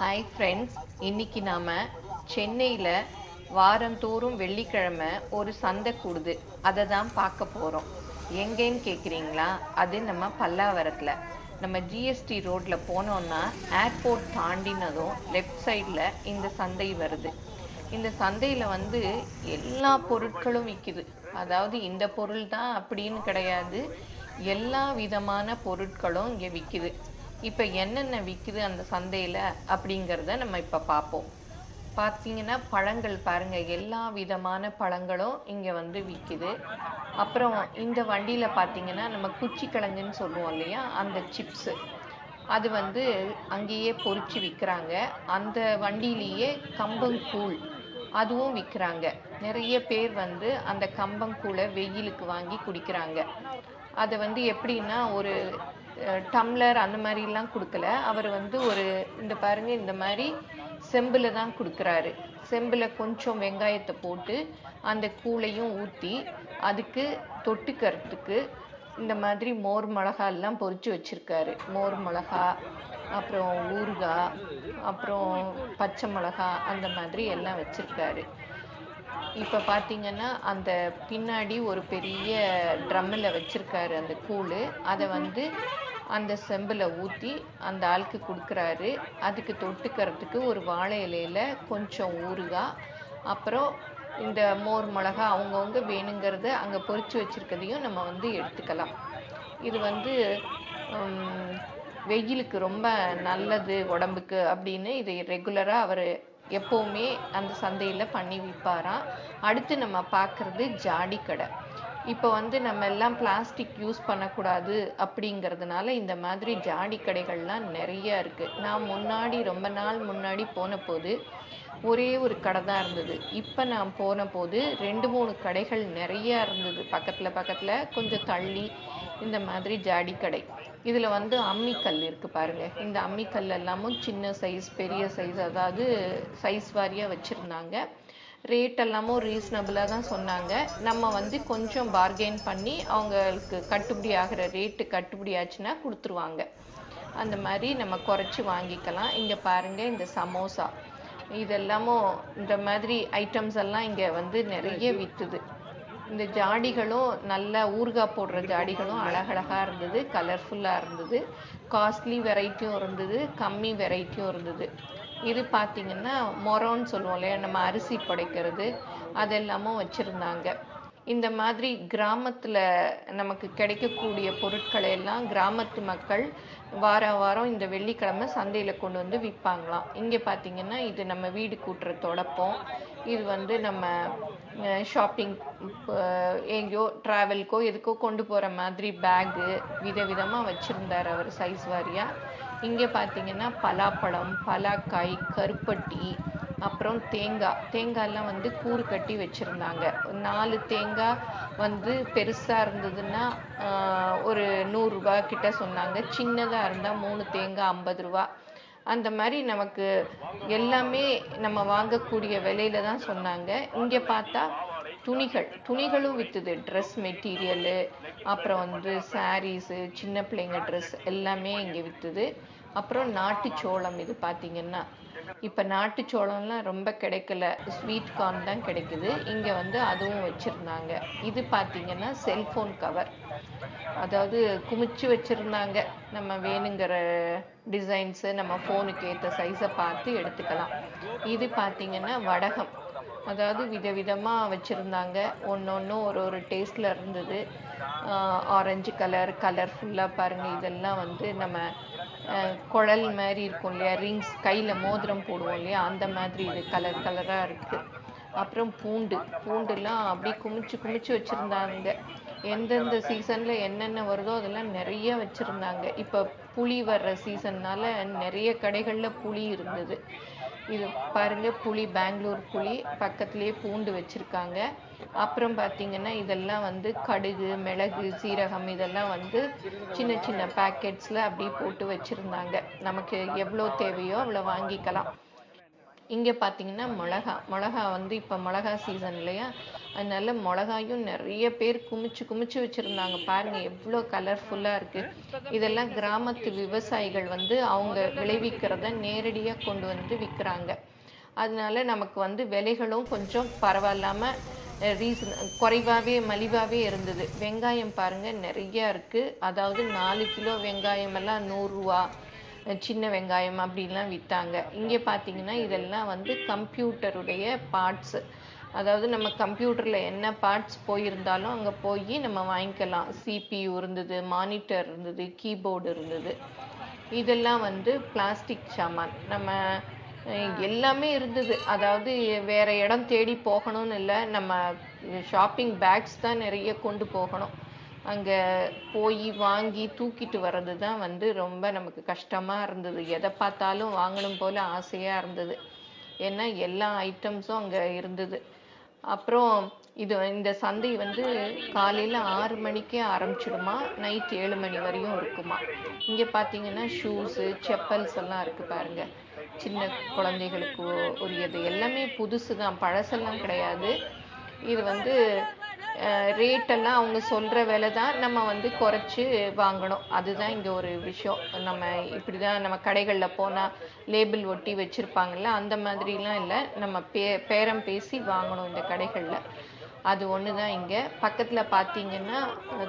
Hi friends இன்னைக்கு நாம சென்னையில் வாரந்தோறும் வெள்ளிக்கிழமை ஒரு சந்தை கூடுது. அதை தான் பார்க்க போகிறோம் எங்கேன்னு கேட்குறீங்களா அது நம்ம பல்லாவரத்தில். நம்ம ஜிஎஸ்டி ரோட்டில் போனோம்னா ஏர்போர்ட் தாண்டினதும் லெஃப்ட் சைடில் இந்த சந்தை வருது. இந்த சந்தையில் வந்து எல்லா பொருட்களும் விற்கிது அதாவது இந்த பொருள் தான் அப்படின்னு கிடையாது. எல்லா விதமான பொருட்களும் இங்கே விற்கிது இப்போ என்னென்ன விற்கிது அந்த சந்தையில் அப்படிங்கிறத நம்ம இப்போ பார்ப்போம் பார்த்தீங்கன்னா பழங்கள் பாருங்கள் எல்லா விதமான பழங்களும் இங்கே வந்து விற்கிது அப்புறம் இந்த வண்டியில் பார்த்தீங்கன்னா நம்ம குச்சி கிழங்குன்னு சொல்லுவோம் இல்லையா அந்த சிப்ஸு அது வந்து அங்கேயே பொறிச்சு விற்கிறாங்க அந்த வண்டியிலேயே கம்பங்கூழ் அதுவும் விற்கிறாங்க நிறைய பேர் வந்து அந்த கம்பங்கூழை வெயிலுக்கு வாங்கி குடிக்கிறாங்க. அதை வந்து எப்படின்னா ஒரு டம்ளர் அந்த மாதிரிலாம் கொடுக்கல. அவர் வந்து ஒரு இந்த பாருங்க இந்த மாதிரி செம்பில் தான் கொடுக்குறாரு. செம்பில் கொஞ்சம் வெங்காயத்தை போட்டு அந்த கூழையும் ஊற்றி அதுக்கு தொட்டுக்கிறதுக்கு இந்த மாதிரி மோர் மிளகாலாம் பொறிச்சு வச்சுருக்காரு. வச்சிருக்காரு மோர் மிளகா அப்புறம் ஊறுகாய் அப்புறம் பச்சை மிளகா அந்த மாதிரி எல்லாம் வச்சுருக்காரு. இப்போ பார்த்தீங்கன்னா அந்த பின்னாடி ஒரு பெரிய ட்ரம்மில் வச்சுருக்காரு அந்த கூழ். அதை வந்து அந்த செம்பில் ஊற்றி அந்த ஆளுக்கு கொடுக்குறாரு. அதுக்கு தொட்டுக்கிறதுக்கு ஒரு வாழை இலையில கொஞ்சம் ஊறுகாய் அப்புறம் இந்த மோர் மிளகா அவங்கவுங்க வேணுங்கிறத அங்கே பொறிச்சு வச்சிருக்கதையும் நம்ம வந்து எடுத்துக்கலாம். இது வந்து வெயிலுக்கு ரொம்ப நல்லது உடம்புக்கு அப்படின்னு இதை ரெகுலராக அவர் எப்போவுமே அந்த சந்தையில் பண்ணி விற்பாராம் அடுத்து நம்ம பார்க்குறது ஜாடி கடை இப்போ வந்து நம்ம எல்லாம் பிளாஸ்டிக் யூஸ் பண்ணக்கூடாது அப்படிங்கிறதுனால இந்த மாதிரி ஜாடி கடைகள்லாம் நிறைய இருக்குது நான் முன்னாடி ரொம்ப நாள் முன்னாடி போன போது ஒரே ஒரு கடை தான் இருந்தது. இப்போ நான் போன போது ரெண்டு மூணு கடைகள் நிறைய இருந்தது. பக்கத்தில் பக்கத்தில் கொஞ்சம் தள்ளி இந்த மாதிரி ஜாடி கடை. இதில் வந்து அம்மிக்கல் இருக்குது பாருங்கள் இந்த அம்மிக்கல் எல்லாமும் சின்ன சைஸ் பெரிய சைஸ் அதாவது சைஸ் வாரியாக வச்சுருந்தாங்க. ரேட் எல்லாமும் ரீசனபிளாக தான் சொன்னாங்க. நம்ம வந்து கொஞ்சம் பார்கெயின் பண்ணி அவங்களுக்கு கட்டுப்படி ஆகிற ரேட்டு கட்டுப்படி ஆச்சுன்னா கொடுத்துருவாங்க. அந்த மாதிரி நம்ம குறைச்சி வாங்கிக்கலாம். இங்கே பாருங்கள் இந்த சமோசா. இதெல்லாமும் இந்த மாதிரி ஐட்டம்ஸ் எல்லாம் இங்கே வந்து நிறைய விற்றுது இந்த ஜாடிகளும் நல்ல ஊறுகாய் போடுற ஜாடிகளும் அழகழகாக இருந்தது கலர்ஃபுல்லாக இருந்தது. காஸ்ட்லி வெரைட்டியும் இருந்தது கம்மி வெரைட்டியும் இருந்தது. இது பார்த்தீங்கன்னா மொரோன்னு சொல்லுவோம் இல்லையா? நம்ம அரிசி புடைக்கிறது அதெல்லாமும் வச்சுருந்தாங்க. இந்த மாதிரி கிராமத்தில் நமக்கு கிடைக்கக்கூடிய பொருட்களை எல்லாம் கிராமத்து மக்கள் வார வாரம் இந்த வெள்ளிக்கிழமை சந்தையில் கொண்டு வந்து விற்பாங்களாம் இங்கே பார்த்தீங்கன்னா இது நம்ம வீடு கூட்டுற தொடப்பம் இது வந்து நம்ம ஷாப்பிங் எங்கேயோ ட்ராவல்க்கோ எதுக்கோ கொண்டு போகிற மாதிரி பேகு விதவிதமாக வச்சுருந்தார் அவர் சைஸ் வாரியாக இங்கே பார்த்தீங்கன்னா பலாப்பழம் பலாக்காய் கருப்பட்டி அப்புறம் தேங்காய். தேங்காயெலாம் வந்து கூறு கட்டி வச்சுருந்தாங்க. நாலு தேங்காய் வந்து பெருசாக இருந்ததுன்னா ஒரு நூறுரூபா கிட்ட சொன்னாங்க. சின்னதாக இருந்தால் மூணு தேங்காய் ஐம்பது ரூபா. அந்த மாதிரி நமக்கு எல்லாமே நம்ம வாங்கக்கூடிய விலையில தான் சொன்னாங்க. இங்கே பார்த்தா துணிகள். துணிகளும் விற்றுது ட்ரெஸ் மெட்டீரியலு அப்புறம் வந்து சாரீஸு சின்ன பிள்ளைங்க ட்ரெஸ் எல்லாமே இங்கே விற்றுது அப்புறம் நாட்டு சோளம் இது பார்த்தீங்கன்னா. இப்போ நாட்டு சோளம்லாம் ரொம்ப கிடைக்கல. ஸ்வீட் கார்ன் தான் கிடைக்குது. இங்கே வந்து அதுவும் வச்சுருந்தாங்க. இது பார்த்தீங்கன்னா செல்ஃபோன் கவர் அதாவது குமிச்சு வச்சுருந்தாங்க. நம்ம வேணுங்கிற டிசைன்ஸு நம்ம ஃபோனுக்கு ஏற்ற சைஸை பார்த்து எடுத்துக்கலாம். இது பார்த்தீங்கன்னா வடகம். அதாவது விதவிதமாக வச்சுருந்தாங்க. ஒன்று ஒன்றும் ஒரு ஒரு டேஸ்டில் இருந்தது. ஆரஞ்சு கலர் கலர்ஃபுல்லாக பாருங்கள் இதெல்லாம் வந்து நம்ம குழல் மாதிரி இருக்கும் இல்லையா? ரிங்ஸ் கையில் மோதிரம் போடுவோம் இல்லையா? அந்த மாதிரி இது கலர் கலராக இருக்குது அப்புறம் பூண்டு. பூண்டுலாம் அப்படியே குமிச்சு குமிச்சு வச்சுருந்தாங்க. எந்தெந்த சீசனில் என்னென்ன வருதோ அதெல்லாம் நிறைய வச்சுருந்தாங்க. இப்போ புளி வர்ற சீசன்னால் நிறைய கடைகளில் புளி இருந்தது. இது பாருங்கள் புளி பெங்களூர் புளி பக்கத்துலேயே பூண்டு வச்சுருக்காங்க. அப்புறம் பார்த்தீங்கன்னா இதெல்லாம் வந்து கடுகு மிளகு சீரகம் இதெல்லாம் வந்து சின்ன சின்ன பேக்கெட்ஸில் அப்படியே போட்டு வச்சுருந்தாங்க. நமக்கு எவ்வளோ தேவையோ அவ்வளோ வாங்கிக்கலாம். இங்கே பார்த்தீங்கன்னா மிளகா. மிளகா வந்து இப்போ மிளகா சீசன் இல்லையா? அதனால மிளகாயும் நிறைய பேர் குமிச்சு குமிச்சு வச்சுருந்தாங்க. பாருங்க எவ்வளோ கலர்ஃபுல்லாக இருக்குது இதெல்லாம் கிராமத்து விவசாயிகள் வந்து அவங்க விளைவிக்கிறத நேரடியாக கொண்டு வந்து விற்கிறாங்க அதனால நமக்கு வந்து விலைகளும் கொஞ்சம் பரவாயில்லாம ரீசன் குறைவாகவே மலிவாகவே இருந்தது. வெங்காயம் பாருங்க நிறையா இருக்குது அதாவது நாலு கிலோ வெங்காயம் எல்லாம் நூறுரூவா சின்ன வெங்காயம் அப்படின்லாம் விற்றாங்க இங்கே பார்த்தீங்கன்னா இதெல்லாம் வந்து கம்ப்யூட்டருடைய பார்ட்ஸு அதாவது நம்ம கம்ப்யூட்டரில் என்ன பார்ட்ஸ் போயிருந்தாலும் அங்கே போய் நம்ம வாங்கிக்கலாம். சிபியு இருந்தது மானிட்டர் இருந்தது கீபோர்டு இருந்தது. இதெல்லாம் வந்து பிளாஸ்டிக் சாமான். நம்ம எல்லாமே இருந்தது. அதாவது வேற இடம் தேடி போகணும்னு இல்லை. நம்ம ஷாப்பிங் பேக்ஸ் தான் நிறைய கொண்டு போகணும். அங்கே போய் வாங்கி தூக்கிட்டு வர்றது தான் வந்து ரொம்ப நமக்கு கஷ்டமாக இருந்தது. எதை பார்த்தாலும் வாங்கணும் போல் ஆசையாக இருந்தது. ஏன்னா எல்லா ஐட்டம்ஸும் அங்கே இருந்தது. அப்புறம் இது இந்த சந்தை வந்து காலையில் ஆறு மணிக்கே ஆரம்பிச்சிடுமா? நைட் ஏழு மணி வரையும் இருக்குமா? இங்கே பார்த்தீங்கன்னா ஷூஸு செப்பல்ஸ் எல்லாம் இருக்குது பாருங்கள் சின்ன குழந்தைகளுக்கு உரியது. எல்லாமே புதுசு தான் பழசெல்லாம் கிடையாது. இது வந்து ரேட்டெல்லாம் அவங்க சொல்கிற விலை தான் நம்ம வந்து குறைச்சி வாங்கணும். அதுதான் இங்கே ஒரு விஷயம். நம்ம இப்படி தான் நம்ம கடைகளில் போனால் லேபிள் ஒட்டி வச்சுருப்பாங்கல்ல அந்த மாதிரிலாம் இல்லை. நம்ம பே பேரம் பேசி வாங்கணும் இந்த கடைகளில். அது ஒன்று தான் இங்கே. பக்கத்தில் பார்த்தீங்கன்னா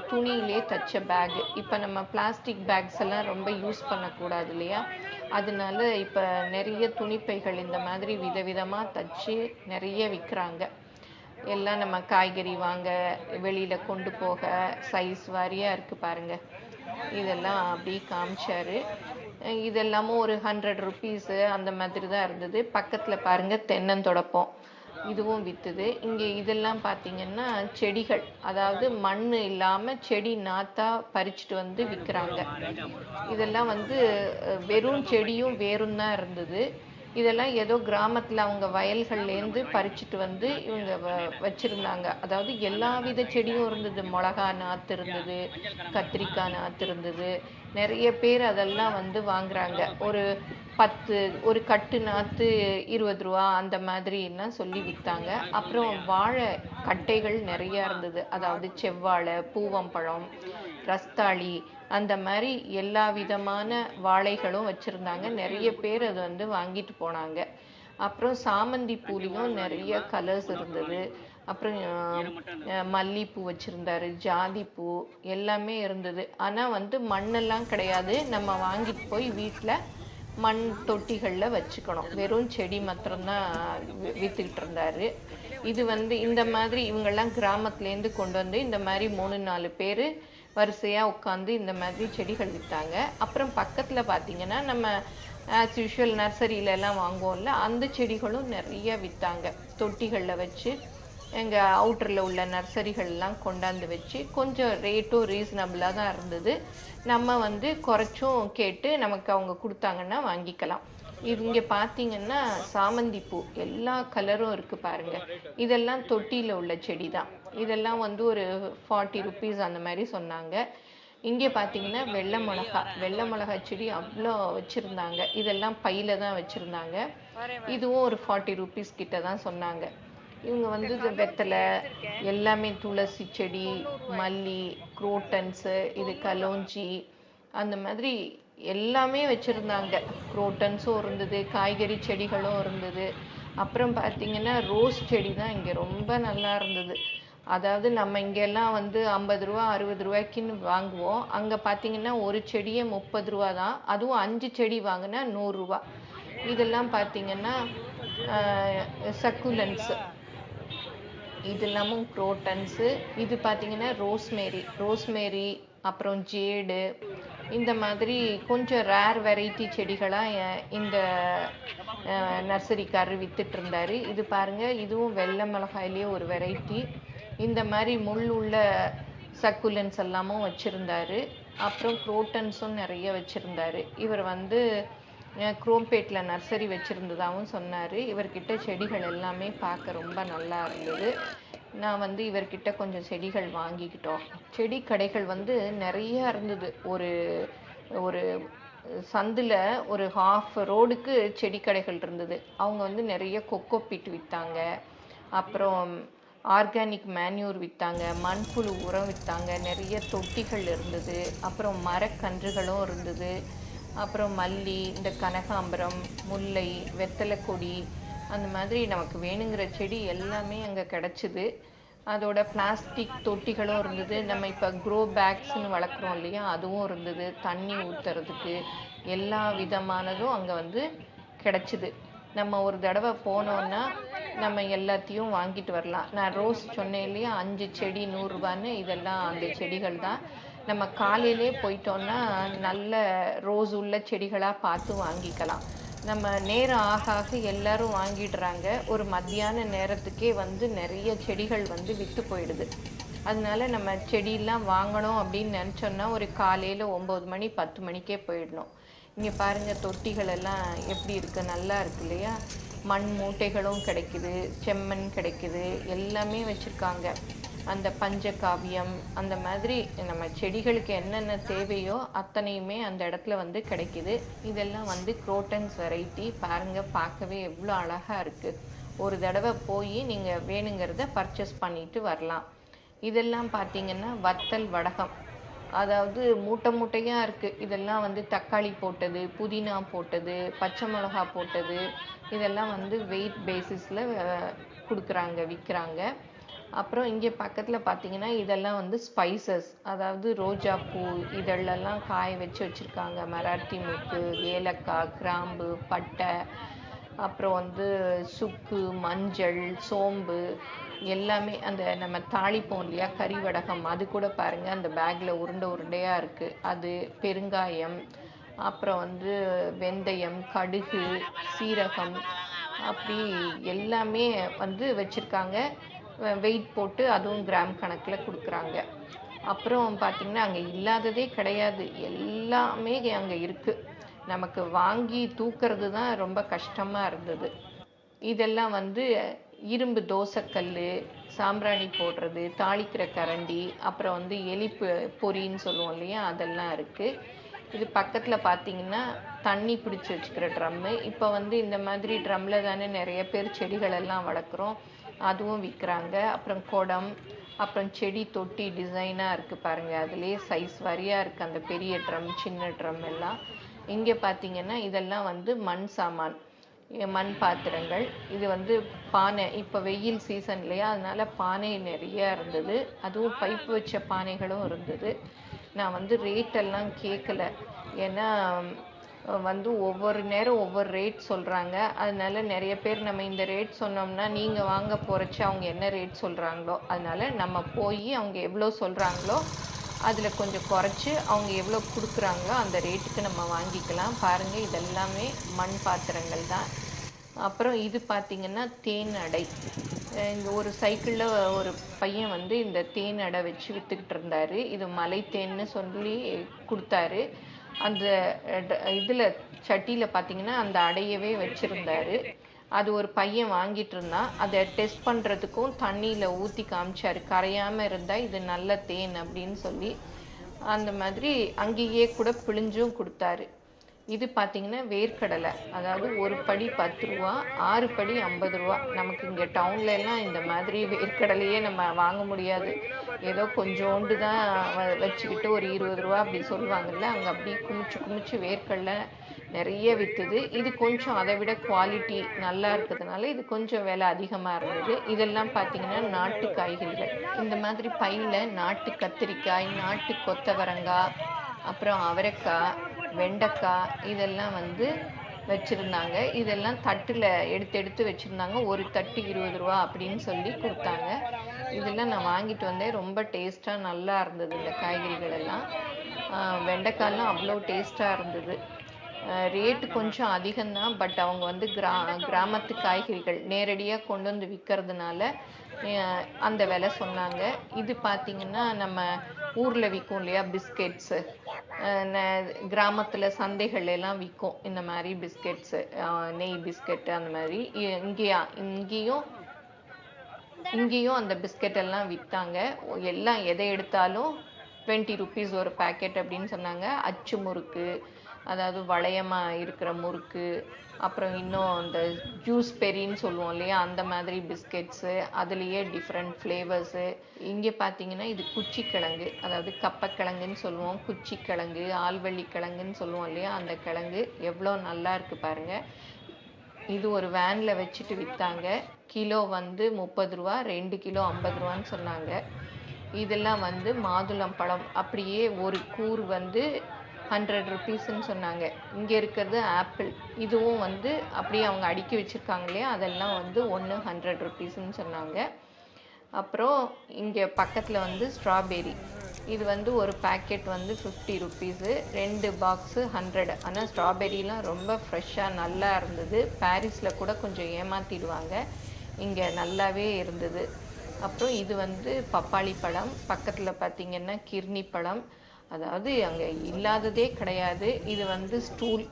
துணியிலே தச்ச பேகு இப்போ நம்ம பிளாஸ்டிக் பேக்ஸ் எல்லாம் ரொம்ப யூஸ் பண்ணக்கூடாது இல்லையா? அதனால இப்போ நிறைய துணிப்பைகள் இந்த மாதிரி விதவிதமாக தச்சு நிறைய விற்கிறாங்க எல்லாம் நம்ம காய்கறி வாங்க வெளியில் கொண்டு போக சைஸ் வாரியாக இருக்குது பாருங்கள் இதெல்லாம் அப்படியே காமிச்சாரு. இதெல்லாமும் ஒரு ஹண்ட்ரட் ருபீஸு அந்த மாதிரி தான் இருந்தது. பக்கத்தில் பாருங்கள் தென்னந்தொடப்பம். இதுவும் வித்துது. இங்க இதெல்லாம் பார்த்தீங்கன்னா செடிகள். அதாவது மண் இல்லாம செடி நாத்தா பறிச்சுட்டு வந்து விற்கிறாங்க இதெல்லாம் வந்து வெறும் செடியும் வேரும் தான் இருந்தது. இதெல்லாம் ஏதோ கிராமத்தில் அவங்க வயல்கள்லேருந்து பறிச்சுட்டு வந்து இவங்க வ- வச்சுருந்தாங்க. அதாவது எல்லா வித செடியும் இருந்தது. மிளகா நாற்று இருந்தது கத்திரிக்காய் நாற்று இருந்தது. நிறைய பேர் அதெல்லாம் வந்து வாங்குறாங்க. ஒரு பத்து ஒரு கட்டு நாற்று இருபது ரூபா அந்த மாதிரிலாம் சொல்லி விற்றாங்க அப்புறம் வாழை கட்டைகள் நிறையா இருந்தது. அதாவது செவ்வாழை பூவம்பழம் ரஸ்தாளி அந்த மாதிரி எல்லா விதமான வாழைகளும் வச்சுருந்தாங்க. நிறைய பேர் அது வந்து வாங்கிட்டு போனாங்க. அப்புறம் சாமந்தி பூலையும் நிறைய கலர்ஸ் இருந்தது. அப்புறம் மல்லிப்பூ வச்சுருந்தாரு ஜாதிப்பூ எல்லாமே இருந்தது. ஆனால் வந்து மண்ணெல்லாம் கிடையாது. நம்ம வாங்கிட்டு போய் வீட்டில் மண் தொட்டிகளில் வச்சுக்கணும். வெறும் செடி மாத்திரம்தான் விற்றுக்கிட்டு இருந்தாரு. இது வந்து இந்த மாதிரி இவங்கெல்லாம் கிராமத்துலேருந்து கொண்டு வந்து இந்த மாதிரி மூணு நாலு பேர் வரிசையாக உட்காந்து இந்த மாதிரி செடிகள் விற்றாங்க அப்புறம் பக்கத்தில் பார்த்தீங்கன்னா நம்ம ஆஸ் யூஷுவல் நர்சரியில எல்லாம் வாங்குவோம்ல அந்த செடிகளும் நிறைய விற்றாங்க தொட்டிகளில் வச்சு எங்கள் அவுட்டரில் உள்ள நர்சரிகள் எல்லாம் கொண்டாந்து வச்சு கொஞ்சம் ரேட்டும் ரீசனபிளாக தான் இருந்தது. நம்ம வந்து குறைச்சும் கேட்டு நமக்கு அவங்க கொடுத்தாங்கன்னா வாங்கிக்கலாம். இங்கே பார்த்தீங்கன்னா சாமந்தி பூ எல்லா கலரும் இருக்குது பாருங்க. இதெல்லாம் தொட்டியில் உள்ள செடி தான் இதெல்லாம் வந்து ஒரு ஃபார்ட்டி ருபீஸ் அந்த மாதிரி சொன்னாங்க. இங்க பாத்தீங்கன்னா வெள்ளை மிளகா வெள்ளை மிளகா செடி அவ்வளோ வச்சிருந்தாங்க. இதெல்லாம் பையில தான் வச்சிருந்தாங்க. இதுவும் ஒரு ஃபார்ட்டி ருபீஸ் கிட்ட தான் சொன்னாங்க. இவங்க வந்து வெத்தலை எல்லாமே துளசி செடி மல்லி குரோட்டன்ஸு இது கலோஞ்சி அந்த மாதிரி எல்லாமே வச்சிருந்தாங்க. குரோட்டன்ஸும் இருந்தது காய்கறி செடிகளும் இருந்தது. அப்புறம் பார்த்தீங்கன்னா ரோஸ் செடி தான் இங்கே ரொம்ப நல்லா இருந்தது. அதாவது நம்ம இங்கெல்லாம் வந்து ஐம்பது ரூபா அறுபது ரூபாய்க்குன்னு வாங்குவோம். அங்கே பார்த்தீங்கன்னா ஒரு செடியே முப்பது ரூபா தான். அதுவும் அஞ்சு செடி வாங்கினா நூறுரூவா இதெல்லாம் பார்த்தீங்கன்னா சக்குலன்ஸ் இது இல்லாமல் குரோட்டன்ஸு. இது பார்த்தீங்கன்னா ரோஸ்மேரி ரோஸ்மேரி அப்புறம் ஜேடு. இந்த மாதிரி கொஞ்சம் ரேர் வெரைட்டி செடிகளாக இந்த நர்சரிக்காரர் வித்துட்டு இது பாருங்கள் இதுவும் வெள்ளை மிளகாயிலேயே ஒரு வெரைட்டி. இந்த மாதிரி முள் உள்ள சக்குலன்ஸ் எல்லாமும் வச்சுருந்தாரு. அப்புறம் குரோட்டன்ஸும் நிறைய வச்சுருந்தாரு. இவர் வந்து குரோம்பேட்டில் நர்சரி வச்சுருந்ததாகவும் சொன்னார். இவர்கிட்ட செடிகள் எல்லாமே பார்க்க ரொம்ப நல்லா இருந்தது. நான் வந்து இவர்கிட்ட கொஞ்சம் செடிகள் வாங்கிக்கிட்டோம். செடி கடைகள் வந்து நிறைய இருந்தது. ஒரு ஒரு சந்தில் ஒரு ஹாஃப் ரோடுக்கு செடி கடைகள் இருந்தது. அவங்க வந்து நிறைய கொக்கோ பீட் விற்றாங்க அப்புறம் ஆர்கானிக் மேன்யூர் விற்றாங்க மண்புழு உரம் விற்றாங்க நிறைய தொட்டிகள் இருந்தது. அப்புறம் மரக்கன்றுகளும் இருந்தது. அப்புறம் மல்லி இந்த கனகாம்பரம் முல்லை வெத்தலை கொடி அந்த மாதிரி நமக்கு வேணுங்கிற செடி எல்லாமே அங்கே கிடச்சிது. அதோட பிளாஸ்டிக் தொட்டிகளும் இருந்தது. நம்ம இப்போ க்ரோ பேக்ஸ்னு வளர்க்குறோம் இல்லையா? அதுவும் இருந்தது. தண்ணி ஊற்றுறதுக்கு எல்லா விதமானதும் அங்கே வந்து கிடச்சிது. நம்ம ஒரு தடவை போனோன்னா நம்ம எல்லாத்தையும் வாங்கிட்டு வரலாம். நான் ரோஸ் சொன்னேன் இல்லையா அஞ்சு செடி நூறுரூபான்னு இதெல்லாம் அந்த செடிகள் தான். நம்ம காலையிலே போயிட்டோன்னா நல்ல ரோஸ் உள்ள செடிகளாக பார்த்து வாங்கிக்கலாம். நம்ம நேரம் ஆக ஆக எல்லாரும் வாங்கிடுறாங்க. ஒரு மத்தியான நேரத்துக்கே வந்து நிறைய செடிகள் வந்து விற்று போயிடுது. அதனால நம்ம செடியெல்லாம் வாங்கணும் அப்படின்னு நினச்சோன்னா ஒரு காலையில் ஒம்பது மணி பத்து மணிக்கே போயிடணும். இங்கே பாருங்கள் தொட்டிகள் எல்லாம் எப்படி இருக்குது நல்லா இருக்கு இல்லையா? மண் மூட்டைகளும் கிடைக்குது செம்மண் கிடைக்குது எல்லாமே வச்சுருக்காங்க. அந்த பஞ்சகாவியம் அந்த மாதிரி நம்ம செடிகளுக்கு என்னென்ன தேவையோ அத்தனையுமே அந்த இடத்துல வந்து கிடைக்குது. இதெல்லாம் வந்து குரோட்டன்ஸ் வெரைட்டி பாருங்கள் பார்க்கவே எவ்வளோ அழகாக இருக்குது ஒரு தடவை போய் நீங்கள் வேணுங்கிறத பர்ச்சேஸ் பண்ணிட்டு வரலாம். இதெல்லாம் பார்த்தீங்கன்னா வத்தல் வடகம். அதாவது மூட்டை மூட்டையாக இருக்குது இதெல்லாம் வந்து தக்காளி போட்டது புதினா போட்டது பச்சை மிளகா போட்டது. இதெல்லாம் வந்து வெயிட் பேசிஸில் கொடுக்குறாங்க விற்கிறாங்க அப்புறம் இங்கே பக்கத்தில் பார்த்தீங்கன்னா இதெல்லாம் வந்து ஸ்பைசஸ் அதாவது ரோஜா பூ இதழெல்லாம் காய வச்சு வச்சுருக்காங்க. மராட்டி முக்கு ஏலக்காய் கிராம்பு பட்டை. அப்புறம் வந்து சுக்கு மஞ்சள் சோம்பு. எல்லாமே அந்த நம்ம தாளிப்போம் இல்லையா? கறி வடகம். அது கூட பாருங்கள் அந்த பேக்கில் உருண்டை உருண்டையாக இருக்குது அது பெருங்காயம் அப்புறம் வந்து வெந்தயம் கடுகு சீரகம் அப்படி எல்லாமே வந்து வச்சுருக்காங்க. வெயிட் போட்டு அதுவும் கிராம் கணக்கில் கொடுக்குறாங்க. அப்புறம் பார்த்திங்கன்னா அங்கே இல்லாததே கிடையாது. எல்லாமே அங்கே இருக்குது நமக்கு வாங்கி தூக்கிறது தான் ரொம்ப கஷ்டமாக இருந்தது. இதெல்லாம் வந்து இரும்பு தோசைக்கல் சாம்பிராணி போடுறது தாளிக்கிற கரண்டி அப்புறம் வந்து எலி பொரின்னு சொல்லுவோம் இல்லையா அதெல்லாம் இருக்குது இது பக்கத்தில் பார்த்தீங்கன்னா தண்ணி பிடிச்சி வச்சுக்கிற ட்ரம்மு இப்போ வந்து இந்த மாதிரி ட்ரம்மில் தானே நிறைய பேர் செடிகளெல்லாம் வளர்க்குறோம். அதுவும் விற்கிறாங்க அப்புறம் குடம் அப்புறம் செடி தொட்டி டிசைனாக இருக்குது பாருங்கள் அதுலேயே சைஸ் வாரியாக இருக்குது அந்த பெரிய ட்ரம் சின்ன ட்ரம் எல்லாம். இங்கே பார்த்தீங்கன்னா இதெல்லாம் வந்து மண் சாமான். மண் பாத்திரங்கள் இது வந்து பானை இப்போ வெயில் சீசன் இல்லையா? அதனால பானை நிறைய இருந்தது. அதுவும் பைப்பு வச்ச பானைகளும் இருந்தது. நான் வந்து ரேட்டெல்லாம் கேட்கல ஏன்னா வந்து ஒவ்வொரு நேரம் ஒவ்வொரு ரேட் சொல்கிறாங்க அதனால நிறைய பேர் நம்ம இந்த ரேட் சொன்னோம்னா நீங்கள் வாங்க போகிறச்சு அவங்க என்ன ரேட் சொல்கிறாங்களோ அதனால நம்ம போய் அவங்க எவ்வளோ சொல்கிறாங்களோ அதில் கொஞ்சம் குறைச்சி அவங்க எவ்வளோ கொடுக்குறாங்களோ அந்த ரேட்டுக்கு நம்ம வாங்கிக்கலாம். பாருங்கள் இதெல்லாமே மண் பாத்திரங்கள் தான். அப்புறம் இது பார்த்திங்கன்னா தேன் அடை. இந்த ஒரு சைக்கிளில் ஒரு பையன் வந்து இந்த தேன் அடை வச்சு விற்றுக்கிட்டு இருந்தார். இது மலை தேன்னு சொல்லி கொடுத்தாரு. அந்த இதில் சட்டியில் பார்த்திங்கன்னா அந்த அடையவே வச்சுருந்தாரு. அது ஒரு பையன் வாங்கிட்டு இருந்தான் அதை டெஸ்ட் பண்ணுறதுக்கும் தண்ணியில் ஊற்றி காமிச்சார். கரையாமல் இருந்தால் இது நல்ல தேன் அப்படின்னு சொல்லி அந்த மாதிரி அங்கேயே கூட பிழிஞ்சும் கொடுத்தாரு. இது பார்த்தீங்கன்னா வேர்க்கடலை. அதாவது ஒரு படி பத்து ரூபா ஆறு படி ஐம்பது ரூபா. நமக்கு இங்கே டவுன்ல எல்லாம் இந்த மாதிரி வேர்க்கடலையே நம்ம வாங்க முடியாது. ஏதோ கொஞ்சோண்டு தான் வச்சுக்கிட்டு ஒரு இருபது ரூபா அப்படி சொல்லுவாங்கல்ல அங்கே அப்படி குமிச்சு குமிச்சு வேர்க்கடலை நிறைய விற்றுது இது கொஞ்சம் அதை விட குவாலிட்டி நல்லா இருக்கிறதுனால இது கொஞ்சம் விலை அதிகமாக இருந்தது. இதெல்லாம் பார்த்தீங்கன்னா நாட்டு காய்கறிகள். இந்த மாதிரி பையில் நாட்டு கத்திரிக்காய் நாட்டு கொத்தவரங்காய் அப்புறம் அவரைக்காய் வெண்டைக்காய் இதெல்லாம் வந்து வச்சுருந்தாங்க. இதெல்லாம் தட்டில் எடுத்து எடுத்து வச்சுருந்தாங்க. ஒரு தட்டு இருபது ரூபா அப்படின்னு சொல்லி கொடுத்தாங்க. இதெல்லாம் நான் வாங்கிட்டு வந்தேன். ரொம்ப டேஸ்ட்டாக நல்லா இருந்தது இந்த காய்கறிகள் எல்லாம். ஆஹ் அவ்வளோ டேஸ்ட்டாக இருந்தது. ரேட்டு கொஞ்சம் அதிகம்தான் பட் அவங்க வந்து கிரா கிராமத்து காய்கறிகள் நேரடியாக கொண்டு வந்து விற்கிறதுனால அந்த விலை சொன்னாங்க. இது பார்த்தீங்கன்னா நம்ம ஊரில் விற்கும் இல்லையா பிஸ்கெட்ஸு. கிராமத்தில் சந்தைகள் எல்லாம் விற்கும் இந்த மாதிரி பிஸ்கெட்ஸு நெய் பிஸ்கெட்டு அந்த மாதிரி. இ- இங்கேயா இங்கேயும் இங்கேயும் அந்த பிஸ்கெட் எல்லாம் விற்றாங்க எல்லாம் எதை எடுத்தாலும் டுவெண்ட்டி ருபீஸ் ஒரு பேக்கெட் அப்படின்னு சொன்னாங்க. அச்சு முறுக்கு அதாவது வளையமாக இருக்கிற முறுக்கு அப்புறம் இன்னும் இந்த ஜூஸ் பெரின்னு சொல்லுவோம் இல்லையா அந்த மாதிரி பிஸ்கெட்ஸு அதுலேயே டிஃப்ரெண்ட் ஃப்ளேவர்ஸு இங்கே பார்த்தீங்கன்னா இது குச்சி கிழங்கு அதாவது கப்பக்கிழங்குன்னு சொல்லுவோம். குச்சிக்கிழங்கு ஆல்வள்ளி கிழங்குன்னு சொல்லுவோம் இல்லையா அந்த கிழங்கு எவ்வளோ நல்லா இருக்குது பாருங்கள் இது ஒரு வேனில் வச்சுட்டு விற்றாங்க கிலோ வந்து முப்பது ரூபா ரெண்டு கிலோ ஐம்பது ரூபான்னு சொன்னாங்க. இதெல்லாம் வந்து மாதுளம் பழம் அப்படியே ஒரு கூறு வந்து ஹண்ட்ரட் ருபீஸ்ன்னு சொன்னாங்க. இங்கே இருக்கிறது ஆப்பிள் இதுவும் வந்து அப்படியே அவங்க அடுக்கி வச்சுருக்காங்க இல்லையா? அதெல்லாம் வந்து ஒன்று ஹண்ட்ரட் ருபீஸ்ன்னு சொன்னாங்க. அப்புறம் இங்கே பக்கத்தில் வந்து ஸ்ட்ராபெரி இது வந்து ஒரு பேக்கெட் வந்து ஃபிஃப்டி ருபீஸு ரெண்டு பாக்ஸு ஹண்ட்ரட் ஆனால் ஸ்ட்ராபெரிலாம் ரொம்ப ஃப்ரெஷ்ஷாக நல்லா இருந்தது. பாரிஸில் கூட கொஞ்சம் ஏமாற்றிடுவாங்க இங்கே நல்லாவே இருந்தது. அப்புறம் இது வந்து பப்பாளி பழம். பக்கத்தில் பார்த்தீங்கன்னா கிர்னி பழம். அதாவது அங்கே இல்லாததே கிடையாது. இது வந்து ஸ்டூல்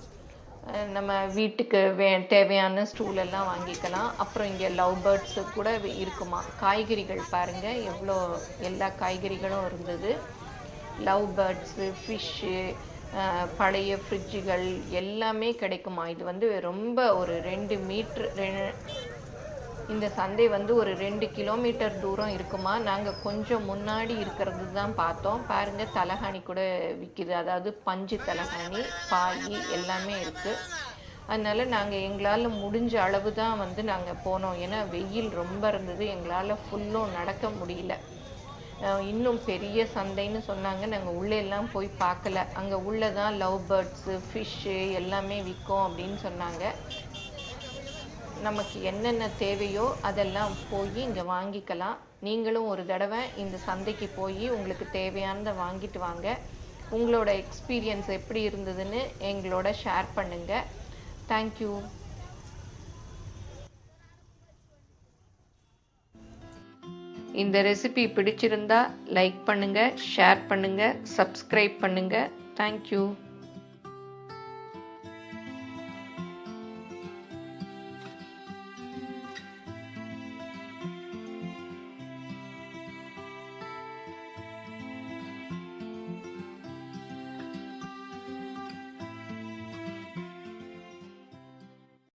நம்ம வீட்டுக்கு வே தேவையான ஸ்டூல் எல்லாம் வாங்கிக்கலாம். அப்புறம் இங்கே லவ் பேர்ட்ஸு கூட இருக்குமா? காய்கறிகள் பாருங்கள் எவ்வளோ எல்லா காய்கறிகளும் இருந்தது. லவ் பேர்ட்ஸு ஃபிஷ்ஷு பழைய ஃப்ரிட்ஜுகள் எல்லாமே கிடைக்குமா? இது வந்து ரொம்ப ஒரு ரெண்டு மீட்ரு ரெ இந்த சந்தை வந்து ஒரு ரெண்டு கிலோமீட்டர் தூரம் இருக்குமா? நாங்கள் கொஞ்சம் முன்னாடி இருக்கிறது தான் பார்த்தோம். பாருங்க தலகாணி கூட விற்கிது அதாவது பஞ்சு தலகாணி பாய் எல்லாமே இருக்குது அதனால் நாங்கள் எங்களால் முடிஞ்ச அளவு தான் வந்து நாங்கள் போனோம். ஏன்னா வெயில் ரொம்ப இருந்தது. எங்களால் ஃபுல்லும் நடக்க முடியல. இன்னும் பெரிய சந்தைன்னு சொன்னாங்க. நாங்கள் உள்ளே எல்லாம் போய் பார்க்கல. அங்கே உள்ளே தான் லவ் பேர்ட்ஸு ஃபிஷ்ஷு எல்லாமே விற்கும் அப்படின்னு சொன்னாங்க. நமக்கு என்னென்ன தேவையோ அதெல்லாம் போய் இங்கே வாங்கிக்கலாம். நீங்களும் ஒரு தடவை இந்த சந்தைக்கு போய் உங்களுக்கு தேவையானதை வாங்கிட்டு வாங்க. உங்களோட எக்ஸ்பீரியன்ஸ் எப்படி இருந்ததுன்னு எங்களோட ஷேர் பண்ணுங்க. தேங்க்யூ இந்த ரெசிபி பிடிச்சிருந்தா லைக் பண்ணுங்க ஷேர் பண்ணுங்க சப்ஸ்கிரைப் பண்ணுங்க. தேங்க்யூ